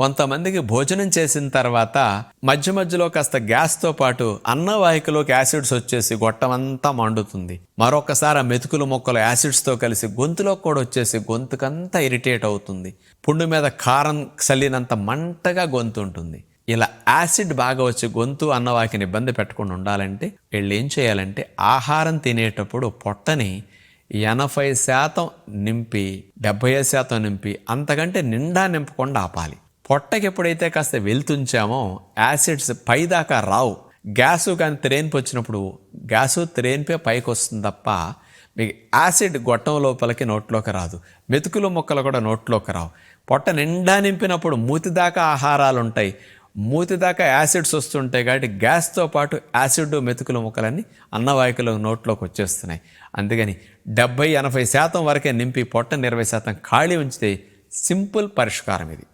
కొంతమందికి భోజనం చేసిన తర్వాత మధ్య మధ్యలో కాస్త గ్యాస్తో పాటు అన్నవాహికలోకి యాసిడ్స్ వచ్చేసి గొట్టమంతా మండుతుంది. మరొకసారి ఆ మెతుకులు మొక్కలు యాసిడ్స్తో కలిసి గొంతులో కూడా వచ్చేసి గొంతుకంతా ఇరిటేట్ అవుతుంది. పుండు మీద కారం చల్లినంత మంటగా గొంతు ఉంటుంది. ఇలా యాసిడ్ బాగా వచ్చి గొంతు అన్నవాకిని ఇబ్బంది పెట్టకుండా ఉండాలంటే వీళ్ళు ఏం చేయాలంటే ఆహారం తినేటప్పుడు పొట్టని ఎనభై శాతం నింపి డెబ్భై శాతం నింపి అంతకంటే నిండా నింపకుండా ఆపాలి. పొట్టకి ఎప్పుడైతే కాస్త వెళ్తుంచామో యాసిడ్స్ పైదాకా రావు. గ్యాసు కానీ త్రేన్పు వచ్చినప్పుడు గ్యాసు త్రేన్పే పైకి వస్తుంది తప్ప మీకు యాసిడ్ గొట్టం లోపలికి నోట్లోకి రాదు. మెతుకులు మొక్కలు కూడా నోట్లోకి రావు. పొట్ట నిండా నింపినప్పుడు మూతి దాకా ఆహారాలు ఉంటాయి మూతి దాకా యాసిడ్స్ వస్తుంటాయి కాబట్టి గ్యాస్తో పాటు యాసిడ్ మెతుకుల ముక్కలన్నీ అన్నవాహికలు నోట్లోకి వచ్చేస్తున్నాయి. అందుకని డెబ్బై ఎనభై శాతం వరకే నింపి పొట్ట ఇరవై శాతం ఖాళీ ఉంచితే సింపుల్ పరిష్కారం ఇది.